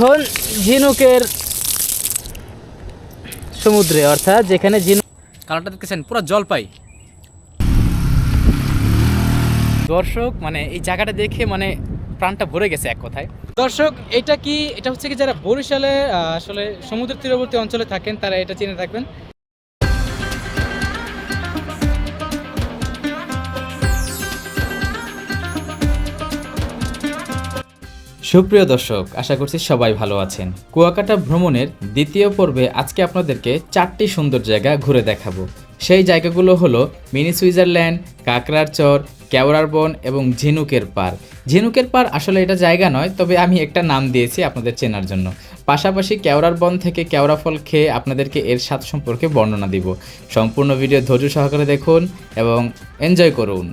এখন ঝিনুকের সমুদ্রে, অর্থাৎ যেখানে ঝিনুক কালারটা দেখতেছেন, পুরো জল পাই দর্শক মানে এই জায়গাটা দেখে মানে প্রাণটা ভরে গেছে এক কথায়। দর্শক, এটা কি এটা হচ্ছে কি যারা বরিশালে আসলে সমুদ্র তীরবর্তী অঞ্চলে থাকেন, তারা এটা চিনে থাকবেন। সুপ্রিয় দর্শক, আশা করছি সবাই ভালো আছেন। কুয়াকাটা ভ্রমণের দ্বিতীয় পর্বে আজকে আপনাদেরকে চারটি সুন্দর জায়গা ঘুরে দেখাবো। সেই জায়গাগুলো হলো মিনি সুইজারল্যান্ড, কাকড়ার চর, কেওড়ার বন এবং ঝিনুকের পার ঝিনুকের পার আসলে এটা জায়গা নয়, তবে আমি একটা নাম দিয়েছি আপনাদের চেনার জন্য। পাশাপাশি কেওড়ার বন থেকে কেওড়া ফল খেয়ে আপনাদেরকে এর স্বাদ সম্পর্কে বর্ণনা দিব। সম্পূর্ণ ভিডিও ধৈর্য সহকারে দেখুন এবং এনজয় করুন।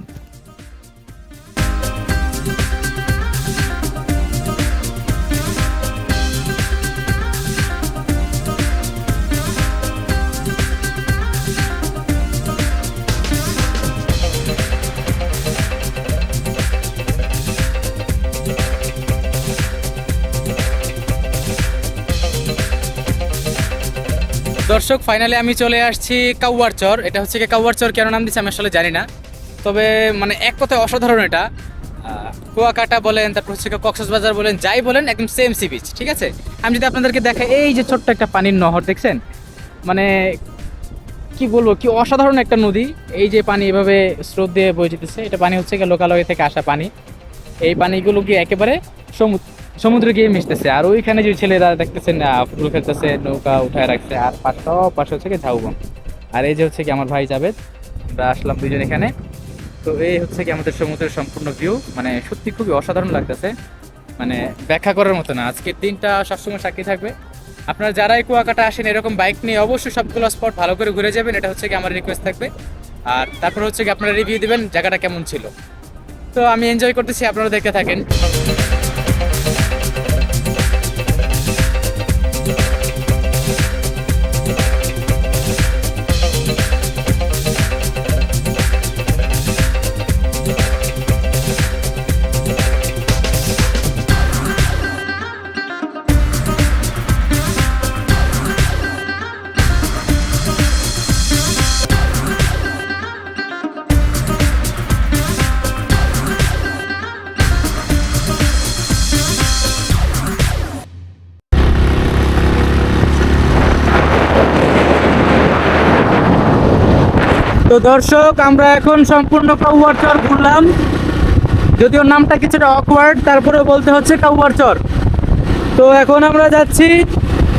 দর্শক ফাইনালি আমি চলে আসছি কাউয়ার চর। এটা হচ্ছে কি কাউয়ার চর কেন নাম দিচ্ছে আমি আসলে জানি না। তবে মানে এক কথায় অসাধারণ এটা। কুয়াকাটা বলেন, তারপর হচ্ছে কক্সবাজার বলেন, যাই বলেন, একদম সেম সি বিচ ঠিক আছে? আমি যদি আপনাদেরকে দেখাই, এই যে ছোট্ট একটা পানির নহর, দেখছেন? মানে কি বলব, কি অসাধারণ একটা নদী। এই যে পানি এভাবে স্রোত দিয়ে বয়ে যেতেছে, এটা পানি হচ্ছে লোকালয় থেকে আসা পানি। এই পানিগুলো কি একেবারে সমুদ্র সমুদ্রে গিয়ে মিশতেছে। আর ওইখানে যে ছেলেরা দেখতেছেন ফুটবল খেলতেছে, নৌকা উঠায় রাখছে, আর পাশ সব পাশে হচ্ছে কি ঝাউবন। আর এই যে হচ্ছে কি আমার ভাই জাবেদ আমরা আসলাম দুজন এখানে। তো এই হচ্ছে কি আমাদের সমুদ্রের সম্পূর্ণ ভিউ মানে সত্যি খুবই অসাধারণ লাগতেছে। মানে ব্যাখ্যা করার মতো না। আজকের দিনটা সবসময় সাক্ষী থাকবে। আপনারা যারাই কুয়াকাটা আসেন, এরকম বাইক নিয়ে অবশ্যই সবগুলো স্পট ভালো করে ঘুরে যাবেন। এটা হচ্ছে কি আমার রিকোয়েস্ট থাকবে। আর তারপর হচ্ছে কি আপনারা রিভিউ দিবেন জায়গাটা কেমন ছিল। তো আমি এনজয় করতেছি, আপনারা দেখতে থাকেন। তো দর্শক, আমরা এখন সম্পূর্ণ কাউয়ার চর ঘুরলাম। যদিও নামটা কিছুটা অকওয়ার্ড তারপরে বলতে হচ্ছে কাউয়ার চর। তো এখন আমরা যাচ্ছি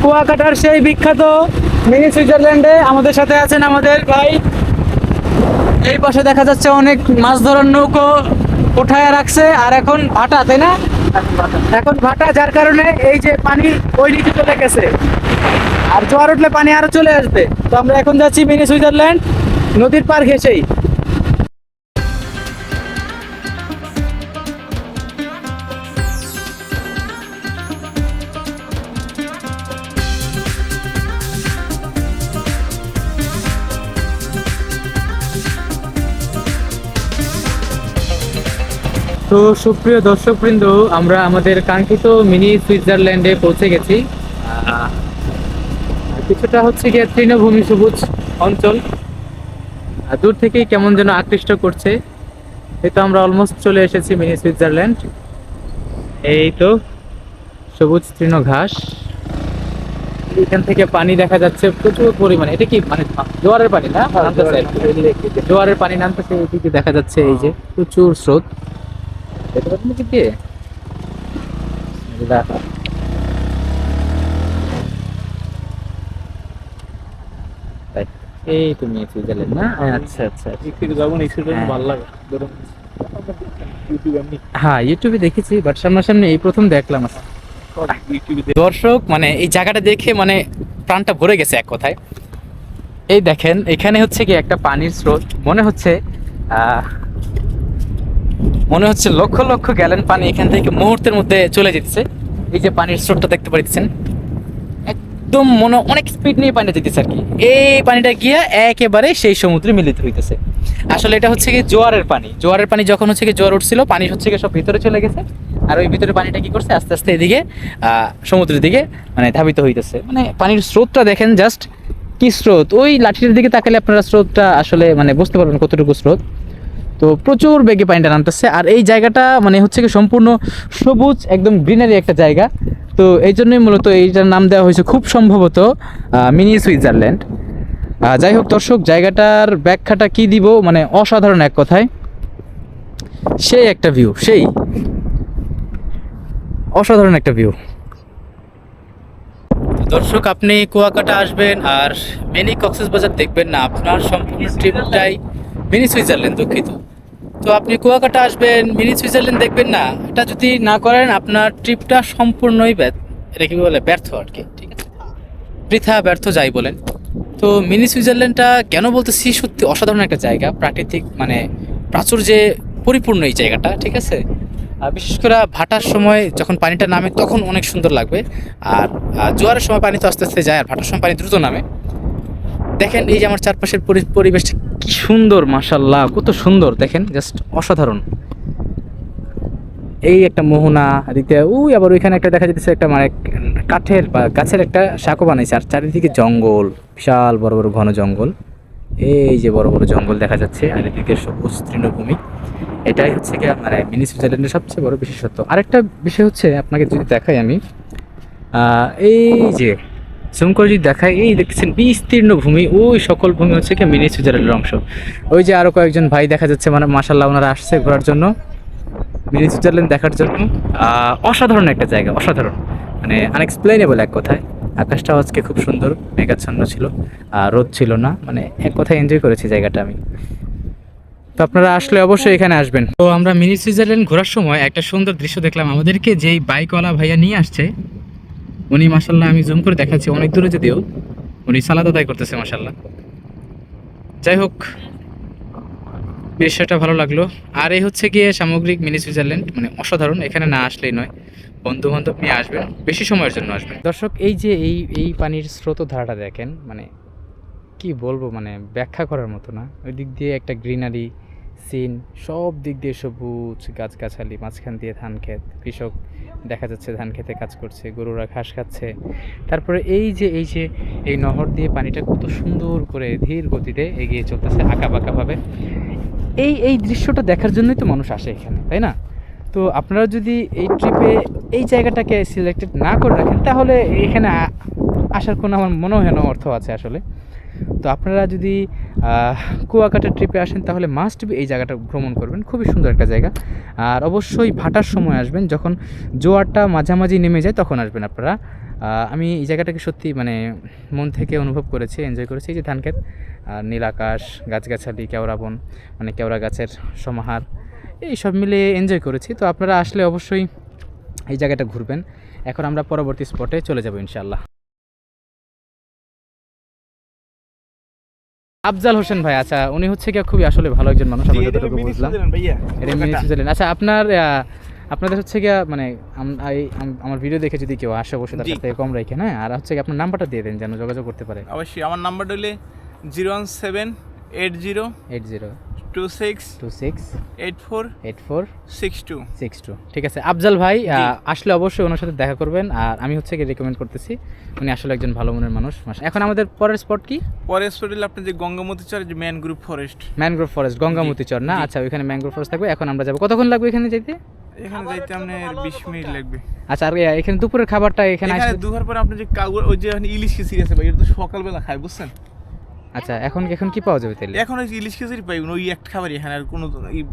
কুয়াকাটার সেই বিখ্যাত মিনি সুইজারল্যান্ডে। আমাদের সাথে আছেন আমাদের ভাই। এই পাশে দেখা যাচ্ছে অনেক মাছ ধরার নৌকো উঠায় রাখছে। আর এখন ভাটা, তাই না? এখন ভাটা, যার কারণে এই যে পানি ওই দিকে চলে গেছে। আর জোয়ার উঠলে পানি আরও চলে আসবে। তো আমরা এখন যাচ্ছি মিনি সুইজারল্যান্ড। নদীর পার ঘেসেই তো সুপ্রিয় দর্শকবৃন্দ, আমরা আমাদের কাঙ্ক্ষিত মিনি সুইজারল্যান্ডে পৌঁছে গেছি। কিছুটা হচ্ছে গিয়ে তৃণভূমি সবুজ অঞ্চল। দূর থেকেই কেমন যেন আকৃষ্ট করছে। এই তো আমরা অলমোস্ট চলে এসেছি মিনি সুইজারল্যান্ড। এই তো সবুজ তৃণ ঘাস। এখান থেকে পানি দেখা যাচ্ছে প্রচুর পরিমাণে। এটা কি মানে জোয়ারের পানি না? নামতেছে? জোয়ারের পানি নামতেছে এইদিকে দেখা যাচ্ছে এই যে প্রচুর স্রোত। দেখতে এই তুমি সুইজারল্যান্ড না? আচ্ছা আচ্ছা যাব না সেটা হ্যাঁ। ভালো লাগে ধরুন ইউটিউব হ্যাঁ ইউটিউবে দেখেছি বাট সামনাসামনি এই প্রথম দেখলাম। দর্শক মানে এই জায়গাটা দেখে মানে প্রাণটা ভরে গেছে এক কথায়। এই দেখেন এখানে হচ্ছে কি একটা পানির স্রোত। মনে হচ্ছে আহ, মনে হচ্ছে লক্ষ লক্ষ গ্যালন পানি এখান থেকে মুহূর্তের মধ্যে চলে যেতেছে। এই যে পানির স্রোতটা দেখতে পাচ্ছেন একদম মনে অনেক স্পিড নিয়ে পানিটা যেতেছে আর কি। এই পানিটা গিয়া একেবারে সেই সমুদ্রে মিলিত হইতেছে। আসলে এটা হচ্ছে কি জোয়ারের পানি। জোয়ারের পানি যখন হচ্ছে কি জোয়ার উঠছিল, পানি হচ্ছে কি সব ভিতরে চলে গেছে। আর ওই ভিতরে পানিটা কি করছে? আস্তে আস্তে এদিকে সমুদ্রের দিকে মানে ধাবিত হইতেছে। মানে পানির স্রোতটা দেখেন জাস্ট কি স্রোত? ওই লাঠিটার দিকে তাকালে আপনারা স্রোতটা আসলে মানে বুঝতে পারবেন কতটুকু স্রোত। তো প্রচুর বেগে পানিটা নামতেছে। আর এই জায়গাটা মানে হচ্ছে কি সম্পূর্ণ সবুজ, একদম গ্রিনারি একটা জায়গা। তো এই জন্যই মূলত এইটার নাম দেওয়া হয়েছে খুব সম্ভবত মিনি সুইজারল্যান্ড। যাই হোক দর্শক, জায়গাটার ব্যাখ্যাটা কি দিব? মানে অসাধারণ এক কথায়। সেই একটা ভিউ সেই। অসাধারণ একটা ভিউ দর্শক, আপনি কুয়াকাটা আসবেন আর মিনি কক্সেস বাজার দেখবেন না, আপনার সম্পূর্ণ ট্রিপটাই মিনি সুইজারল্যান্ড দুঃখিত। তো আপনি কুয়াকাটা আসবেন, মিনি সুইজারল্যান্ড দেখবেন না। এটা যদি না করেন, আপনার ট্রিপটা সম্পূর্ণই এটা কি বলে, ব্যর্থ আর কি, ঠিক আছে। বৃথা, ব্যর্থ যাই বলেন। তো মিনি সুইজারল্যান্ডটা কেন বলতেছি, সত্যি অসাধারণ একটা জায়গা, প্রাকৃতিক মানে প্রাচুর্যে পরিপূর্ণ এই জায়গাটা, ঠিক আছে? আর বিশেষ করে ভাটার সময় যখন পানিটা নামে, তখন অনেক সুন্দর লাগবে। আর জোয়ারের সময় পানি তো আস্তে আস্তে যায়, আর ভাটার সময় পানি দ্রুত নামে। দেখেন এই যে আমার চারপাশের পরি- পরিবেশটা কি সুন্দর মাশাল্লাহ কত সুন্দর, দেখেন জাস্ট অসাধারণ। এই একটা মোহনা দিতে ওই আবার ওইখানে একটা দেখা যাচ্ছে একটা মানে কাঠের বা গাছের একটা শাকও বানাইছে, আর চারিদিকে জঙ্গল, বিশাল বড় বড় ঘন জঙ্গল। এই যে বড় বড় জঙ্গল দেখা যাচ্ছে, আর এদিকে সবুজ তৃণভূমি। এটাই হচ্ছে কি মানে মিনি সুইজারল্যান্ডের সবচেয়ে বড় বিশেষত্ব। আরেকটা বিষয় হচ্ছে, আপনাকে যদি দেখাই আমি এই যে জুম করে যদি দেখাই এই দেখছেন বিস্তীর্ণ ভূমি, ওই সকল ভূমি হচ্ছে কি মিনি সুইজারল্যান্ডের অংশ। ওই যে আরও কয়েকজন ভাই দেখা যাচ্ছে মানে মাসাল্লাহ ওনারা আসছে ঘোরার জন্য, মিনি সুইজারল্যান্ড দেখার জন্য। অসাধারণ একটা জায়গা, অসাধারণ মানে আনএক্সপ্লেনেবল এক কথায়। আকাশটাও আজকে খুব সুন্দর, মেঘাচ্ছন্ন ছিল, আর রোদ ছিল না মানে এক কথায় এনজয় করেছি জায়গাটা আমি। তো আপনারা আসলে অবশ্যই এখানে আসবেন। তো আমরা মিনি সুইজারল্যান্ড ঘোরার সময় একটা সুন্দর দৃশ্য দেখলাম, আমাদেরকে যেই বাইকওয়ালা ভাইয়া নিয়ে আসছে উনি মাসাল্লাহ আমি জুম করে দেখাচ্ছি, অনেক দূরে যদিও। উনি সালাদ আদায় করতেছে মাসাল্লাহ যাই হোক, বিষয়টা ভালো লাগল। আর এই হচ্ছে গিয়ে সামগ্রিক মিনি সুইজারল্যান্ড মানে অসাধারণ, এখানে না আসলেই নয়। বন্ধু বান্ধব নিয়ে আসবেন, বেশি সময়ের জন্য আসবেন। দর্শক, এই যে এই এই পানির স্রোত ধারাটা দেখেন মানে কি বলব মানে ব্যাখ্যা করার মতো না। ওই দিক দিয়ে একটা গ্রিনারি সিন, সব দিক দিয়ে সবুজ, গাছগাছালি, মাঝখান দিয়ে ধান ক্ষেত। কৃষক দেখা যাচ্ছে ধান খেতে কাজ করছে, গরুরা ঘাস খাচ্ছে। তারপরে এই যে এই যে, এই নহর দিয়ে পানিটা কত সুন্দর করে ধীর গতিতে এগিয়ে চলতেছে আঁকা বাঁকাভাবে এই এই দৃশ্যটা দেখার জন্যই তো মানুষ আসে এখানে, তাই না? তো আপনারা যদি এই ট্রিপে এই জায়গাটাকে সিলেক্টেড না করে রাখেন, তাহলে এখানে আসার কোনো আমার মনে হয় না অর্থ আছে আসলে। তো আপনারা যদি কুয়াকাটা ট্রিপে আসেন, তাহলে মাস্ট বি এই জায়গাটা ভ্রমণ করবেন। খুবই সুন্দর একটা জায়গা। আর অবশ্যই ভাটার সময় আসবেন। যখন জোয়ারটা মাঝামাঝি নেমে যায়, তখন আসবেন আপনারা। আমি এই জায়গাটাকে সত্যি মানে মন থেকে অনুভব করেছি এনজয় করেছি। যে ধান ক্ষেত আর নীল আকাশ, গাছগাছালি, কেওড়া বন মানে কেওড়া গাছের সমাহার, এই সব মিলে এনজয় করেছি। তো আপনারা আসলে অবশ্যই এই জায়গাটা ঘুরবেন। এখন আমরা পরবর্তী স্পটে চলে যাব ইনশাল্লাহ আফজাল হোসেন ভাই আচ্ছা উনি হচ্ছে কি খুবই আসলে ভালো একজন মানুষ আমি যতটুকু বুঝলাম। এটা মিনি সুইজারল্যান্ড আচ্ছা আপনার আপনাদের হচ্ছে কি মানে আম- আমার ভিডিও দেখে যদি কেউ আসে অবশ্যই তার। থেকে কম রাখেন হ্যাঁ? আর হচ্ছে কি আপনার নাম্বারটা দিয়ে দেন যেন যোগাযোগ করতে পারে। অবশ্যই আমার নাম্বারটা হলে zero one seven eight zero eight zero. Two six two six eight four eight four six two six two ঠিক আছে আফজাল ভাই আসলে অবশ্যই ওনার সাথে দেখা করবেন আর আমি হচ্ছে কি রেকমেন্ড করতেছি উনি আসলে একজন ভালো মনের মানুষ এখন আমাদের পরের স্পট কি? পরে স্পট হলে আপনার যে গঙ্গামতি চর যে man group forest mangrove forest Gangamati চর না আচ্ছা ওইখানে ম্যানগ্রোভ ফরেস্ট থাকবে এখন আমরা যাব। কতক্ষণ লাগবে এখানে যেতে এখানে যাইতে আপনার বিশ মিনিট লাগবে। আচ্ছা আর এখানে দুপুরের খাবারটা এখানে এখানে দুপুর পরে আপনার যে কাগজ ওই যে ইলিশ খিচুড়ি আছে ভাই এটা তো সকালবেলা খায় বুঝছেন? আচ্ছা এখন এখন কি পাওয়া যাবে তাহলে এখন ওই ইলিশ খিচুড়ি পাই ওই একটা খাবারই এখানে আর কোনো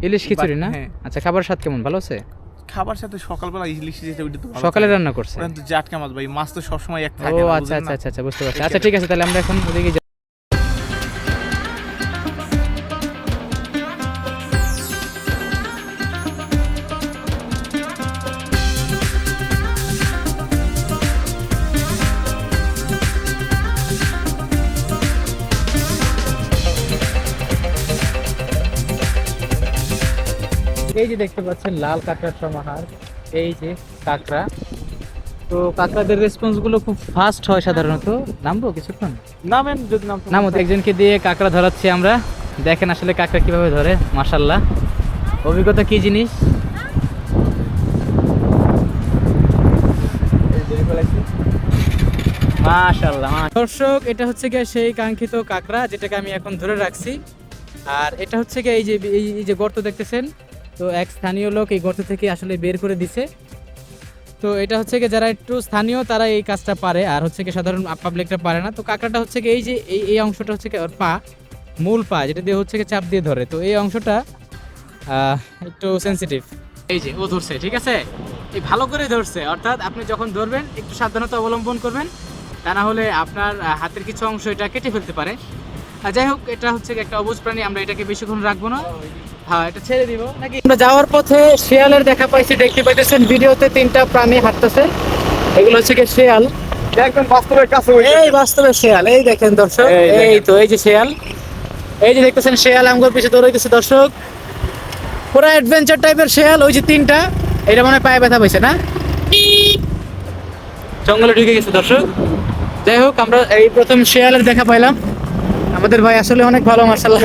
ইলিশ খিচুড়ি না? হ্যাঁ। আচ্ছা খাবার স্বাদ কেমন? ভালো আছে? খাবার সাথে সকালবেলা ইলিশ খিচুড়ি ওইটা তো ভালো সকালে রান্না করছে? কিন্তু জাটকা মাছ ভাই মাছ তো সবসময় এক থাকে ও আচ্ছা আচ্ছা আচ্ছা আচ্ছা বুঝতে পারছি। আচ্ছা ঠিক আছে তাহলে আমরা এখন ওদিকে এই যে দেখতে পাচ্ছেন লাল কাঁকড়ার সমাহার এই যে কাঁকড়া। তো কাঁকড়াদের রেসপন্সগুলো খুব ফাস্ট হয় সাধারণত। নামবো কিছুক্ষণ? নামেন যদি নাম নামো একজনকে দিয়ে কাঁকড়া ধরাচ্ছি আমরা। দেখেন আসলে কাঁকড়া কীভাবে ধরে মাশাল্লাহ অভিজ্ঞতা কি জিনিস? মাশাল্লাহ দর্শক এটা হচ্ছে গিয়ে সেই কাঙ্ক্ষিত কাঁকড়া যেটাকে আমি এখন ধরে রাখছি। আর এটা হচ্ছে গিয়ে এই যে এই যে গর্ত দেখতেছেন তো এক স্থানীয় লোক এই গর্ত থেকে আসলে বের করে দিছে। তো এটা হচ্ছে কি যারা একটু স্থানীয়, তারা এই কাজটা পারে। আর হচ্ছে কি সাধারণ পাবলিকটা পারে না। তো কাঁকড়াটা হচ্ছে কি এই যে এই এই অংশটা হচ্ছে কি ওর পা, মূল পা, যেটা দিয়ে হচ্ছে কি চাপ দিয়ে ধরে। তো এই অংশটা একটু সেনসিটিভ এই যে, ও ধরছে, ঠিক আছে? এই ভালো করে ধরছে। অর্থাৎ আপনি যখন ধরবেন, একটু সাবধানতা অবলম্বন করবেন। তা না হলে আপনার হাতের কিছু অংশ এটা কেটে ফেলতে পারে। যাই হোক, এটা হচ্ছে একটা অবুজ প্রাণী, আমরা এটাকে বেশিক্ষণ রাখব না। হ্যাঁ এটা ছেড়ে দিব। নাকি আমরা যাওয়ার পথে শিয়ালের দেখা পাইছি দেখতে পাইতেছেন ভিডিওতে তিনটা প্রাণী হাঁটতেছে। এগুলো হচ্ছে কি শিয়াল। একদম বাস্তবের কাছে এই বাস্তবে শেয়াল এই দেখেন দর্শক এই তো এই যে শেয়াল। এই যে দেখতেছেন শেয়াল আমগোর পিছে দৌড়াইতেছে দর্শক। পুরো অ্যাডভেঞ্চার টাইপের শেয়াল ওই যে তিনটা। এটা মনে পায়ে ব্যথা পাইছে না? জঙ্গলে ঢুকে গেছে দর্শক। যাই হোক আমরা এই প্রথম শেয়ালের দেখা পাইলাম। আমাদের ভাই আসলে অনেক ভালো মার্শাল্লাহ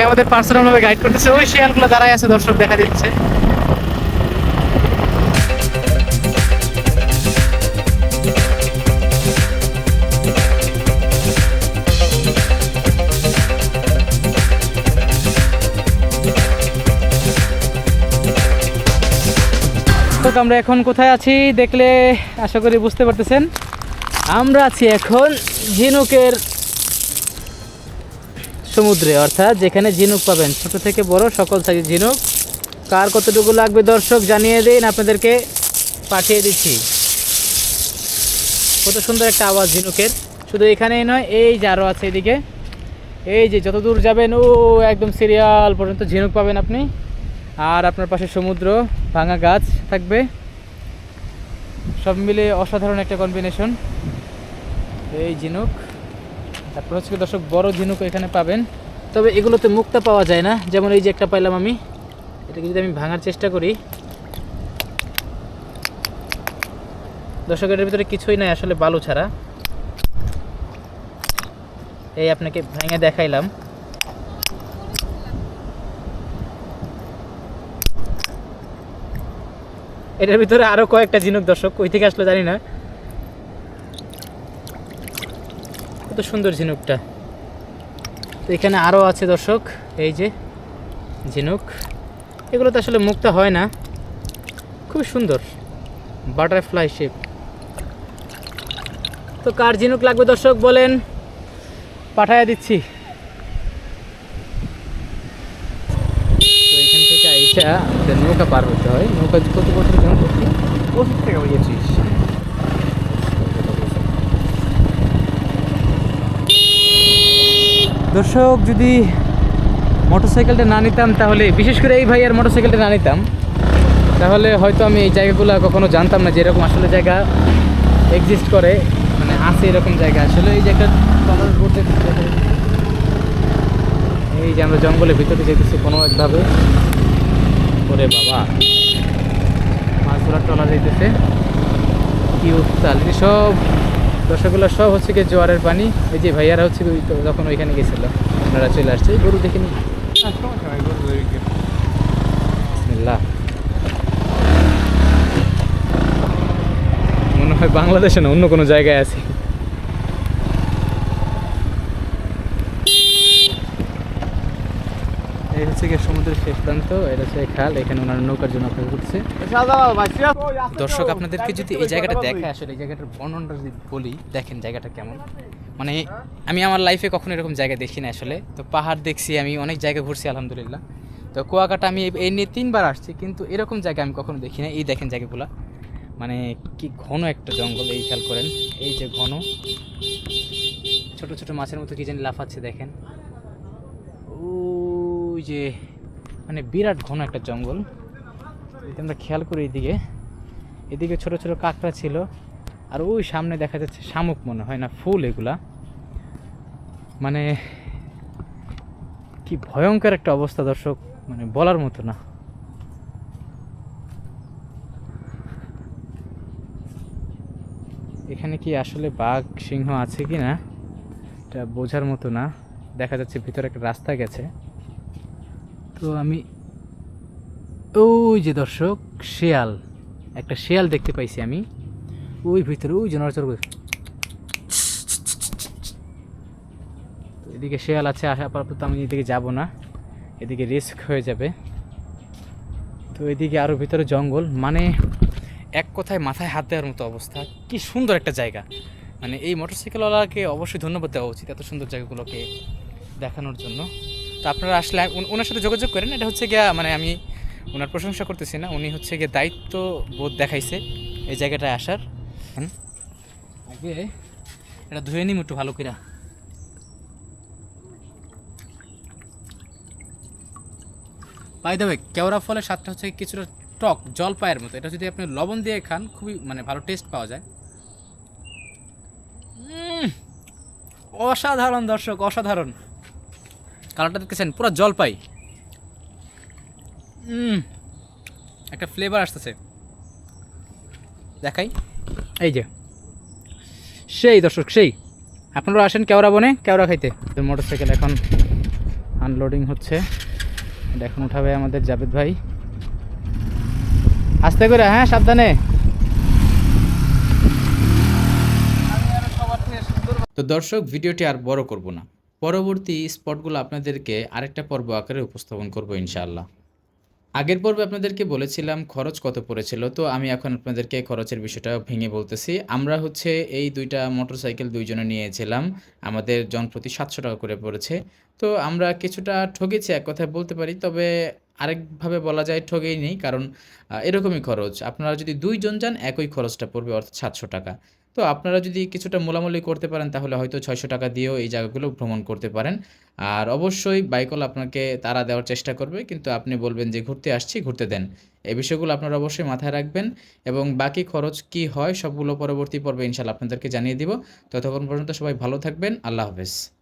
উনি আমাদের পার্সোনাল ভাবে গাইড করতেছে, ওই শেয়ালগুলো দাঁড়ায় আছে দর্শক দেখা দিচ্ছে। আমরা এখন কোথায় আছি দেখলে আশা করি বুঝতে পারতেছেন। আমরা আছি এখন ঝিনুকের সমুদ্রে, অর্থাৎ যেখানে ঝিনুক পাবেন, ছোট থেকে বড়, সকল সাইজের ঝিনুক। কার কতটুকু লাগবে দর্শক, জানিয়ে দিন, আপনাদেরকে পাঠিয়ে দিচ্ছি। কত সুন্দর একটা আওয়াজ ঝিনুকের। শুধু এখানেই নয়, এই যে আরও আছে এদিকে। এই যে যত দূর যাবেন, ও, একদম সিরিয়াল পর্যন্ত ঝিনুক পাবেন আপনি। আর আপনার পাশে সমুদ্র, ভাঙা গাছ থাকবে। সব মিলে অসাধারণ একটা কম্বিনেশন এই ঝিনুক। তারপর হচ্ছে দর্শক, বড় ঝিনুক এখানে পাবেন। তবে এগুলোতে মুক্তা পাওয়া যায় না। যেমন এই যে একটা পাইলাম আমি, এটাকে যদি আমি ভাঙার চেষ্টা করি। দর্শক, এটার ভিতরে কিছুই নাই আসলে বালু ছাড়া। এই আপনাকে ভেঙে দেখাইলাম। এটার ভিতরে আরও কয়েকটা ঝিনুক দর্শক, কই থেকে আসলো জানি না। কত সুন্দর ঝিনুকটা। তো এখানে আরও আছে দর্শক, এই যে ঝিনুক। এগুলো তো আসলে মুক্তা হয় না। খুব সুন্দর, বাটারফ্লাই শেপ। তো কার ঝিনুক লাগবে দর্শক বলেন, পাঠায় দিচ্ছি। তো এখান থেকে নৌকা পার হতে হয়। নৌকা কত বছর কেমন করছি ওষুধ থেকে হয়েছিস দর্শক, যদি মোটরসাইকেলটা না নিতাম তাহলে, বিশেষ করে এই ভাইয়ার মোটরসাইকেলটা না নিতাম, তাহলে হয়তো আমি এই জায়গাগুলো কখনো জানতাম না যে এরকম আসলে জায়গা এক্সিস্ট করে মানে আছে এরকম জায়গা। আসলে এই ট্রলার এই যে আমরা জঙ্গলের ভিতরে যেতেছি কোনো একভাবে। ওরে বাবা, মাছ ধরার ট্রলার যেতেছে কি উত্তাল সব দর্শকগুলো সব হচ্ছে কি জোয়ারের পানি। এই যে ভাইয়ারা হচ্ছে যখন ওইখানে গেছিল আপনারা চলে আসছে। গরু দেখে নি বিসমিল্লাহ। মনে হয় বাংলাদেশে না, অন্য কোনো জায়গায় আছি এই হচ্ছে গিয়ে সমুদ্রের শেষ প্রান্ত এটা হচ্ছে খাল এখানে ওনার নৌকার জন্য অপেক্ষা করছে। দর্শক, আপনাদেরকে যদি এই জায়গাটা দেখে আসলে এই জায়গাটার বর্ণনটা যদি বলি, দেখেন জায়গাটা কেমন। মানে আমি আমার লাইফে কখনো এরকম জায়গা দেখি না আসলে। তো পাহাড় দেখছি আমি, অনেক জায়গা ঘুরছি, আলহামদুলিল্লাহ। তো কুয়াকাটা আমি এই- নিয়ে তিনবার আসছি, কিন্তু এরকম জায়গা আমি কখনো দেখি না এই দেখেন জায়গাগুলো। মানে কি ঘন একটা জঙ্গল, এই খেয়াল করেন। এই যে ঘন। ছোট ছোট মাছের মতো কি জানি লাফাচ্ছে, দেখেন। ওই যে মানে বিরাট ঘন একটা জঙ্গল। আমরা খেয়াল করি এদিকে এদিকে ছোট ছোট কাঁকড়া ছিল, আর ওই সামনে দেখা যাচ্ছে শামুক মনে হয় না, ফুল এগুলা। মানে কি ভয়ঙ্কর একটা অবস্থা দর্শক মানে বলার মতো না। এখানে কি আসলে বাঘ, সিংহ আছে কি না এটা বোঝার মতো না। দেখা যাচ্ছে ভিতরে একটা রাস্তা গেছে। তো আমি ওই যে দর্শক, শেয়াল। একটা শেয়াল দেখতে পাইছি আমি। ওই ভিতরে, ওই যে করে। তো এদিকে শেয়াল আছে আসা আপাতত আমি এদিকে যাব না। এদিকে রিস্ক হয়ে যাবে। তো এদিকে আরও ভিতরে জঙ্গল। মানে এক কথায় মাথায় হাত দেওয়ার মতো অবস্থা। কি সুন্দর একটা জায়গা। মানে এই মোটরসাইকেলওয়ালাকে অবশ্যই ধন্যবাদ দেওয়া উচিত, এত সুন্দর জায়গাগুলোকে দেখানোর জন্য। তো আপনারা আসলে ওনার সাথে যোগাযোগ করেন, এটা হচ্ছে গিয়া মানে আমি ওনার প্রশংসা করতেছি না, উনি হচ্ছে গিয়ে দায়িত্ব বোধ দেখাইছে এই জায়গাটায় আসার। আগে এটা ধুয়ে নিম একটু ভালো করে পাই দেবে কেওড়া ফলের স্বাদটা হচ্ছে কিছুটা টক, জলপাইয়ের মতো। এটা যদি আপনি লবণ দিয়ে খান, খুবই মানে ভালো টেস্ট পাওয়া যায়। অসাধারণ দর্শক, অসাধারণ। কালারটা দেখতেছেন পুরো জলপাই। উম, একটা ফ্লেভার আসতেছে। দেখাই। এই যে। সেই দর্শক সেই। আপনারা আসেন কেওড়া বনে কেওড়া খাইতে। মোটর সাইকেল এখন আনলোডিং হচ্ছে। এটা এখন উঠাবে আমাদের জাভেদ ভাই। আস্তে করে হ্যাঁ সাবধানে। তো দর্শক ভিডিওটি আর বড় করব না। পরবর্তী স্পটগুলো আপনাদেরকে আরেকটা পর্ব আকারে উপস্থাপন করব ইনশাআল্লাহ। আগের পর্বে আপনাদেরকে বলেছিলাম খরচ কত পড়েছিল, তো আমি এখন আপনাদেরকে খরচের বিষয়টা ভেঙে বলতেছি। আমরা হচ্ছে এই দুইটা মোটরসাইকেল দুইজনে নিয়েছিলাম, আমাদের জনপ্রতি সাতশো টাকা করে পড়েছে। তো আমরা কিছুটা ঠকেছি এক কথায় বলতে পারি, তবে আরেকভাবে বলা যায় ঠগেই নেই, কারণ এরকমই খরচ। আপনারা যদি দুইজন যান, একই খরচটা পড়বে, অর্থাৎ সাতশো টাকা। তো আপনারা যদি কিছুটা মোলামুলি করতে পারেন, তাহলে হয়তো ছয়শো টাকা দিয়েও এই জায়গাগুলো ভ্রমণ করতে পারেন। আর অবশ্যই বাইকল আপনাকে তারা দেওয়ার চেষ্টা করবে, কিন্তু আপনি বলবেন যে, ঘুরতে আসছি, ঘুরতে দেন। এই বিষয়গুলো আপনারা অবশ্যই মাথায় রাখবেন এবং বাকি খরচ কি হয়, সবগুলো পরবর্তী পর্বে ইনশাল্লাহ আপনাদেরকে জানিয়ে দিব। ততক্ষণ পর্যন্ত সবাই ভালো থাকবেন। আল্লাহ হাফেজ।